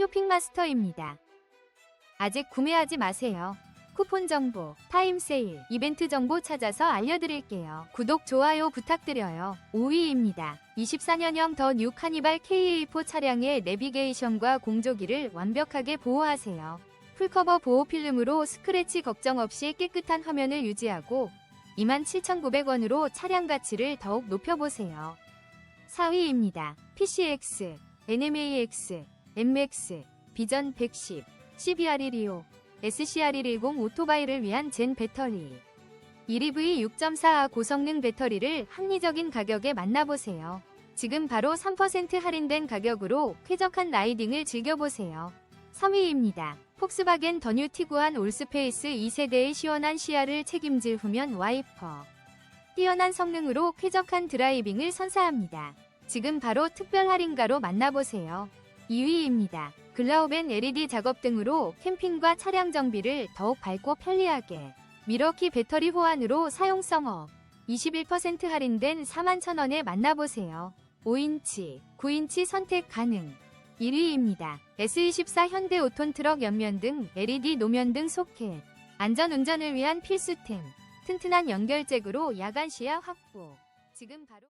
쇼핑마스터입니다. 아직 구매하지 마세요. 쿠폰 정보, 타임 세일, 이벤트 정보 찾아서 알려드릴게요. 구독, 좋아요 부탁드려요. 5위입니다. 24년형 더 뉴 카니발 KA4 차량의 내비게이션과 공조기를 완벽하게 보호하세요. 풀커버 보호 필름으로 스크래치 걱정 없이 깨끗한 화면을 유지하고 27,900원으로 차량 가치를 더욱 높여보세요. 4위입니다. PCX, NMAX, NMAX, 비전 110, CBR125, SCR110 오토바이를 위한 젠 배터리. 1EV 6.4 고성능 배터리를 합리적인 가격에 만나보세요. 지금 바로 3% 할인된 가격으로 쾌적한 라이딩을 즐겨보세요. 3위입니다. 폭스바겐 더뉴 티구안 올스페이스 2세대의 시원한 시야를 책임질 후면 와이퍼. 뛰어난 성능으로 쾌적한 드라이빙을 선사합니다. 지금 바로 특별 할인가로 만나보세요. 2위입니다. 글라우벤 LED 작업 등으로 캠핑과 차량 정비를 더욱 밝고 편리하게 미러키 배터리 호환으로 사용성 업 21% 할인된 41,000원에 만나보세요. 5인치, 9인치 선택 가능 1위입니다. S24 현대 오톤 트럭 옆면 등 LED 노면 등 소켓 안전 운전을 위한 필수템 튼튼한 연결잭으로 야간 시야 확보 지금 바로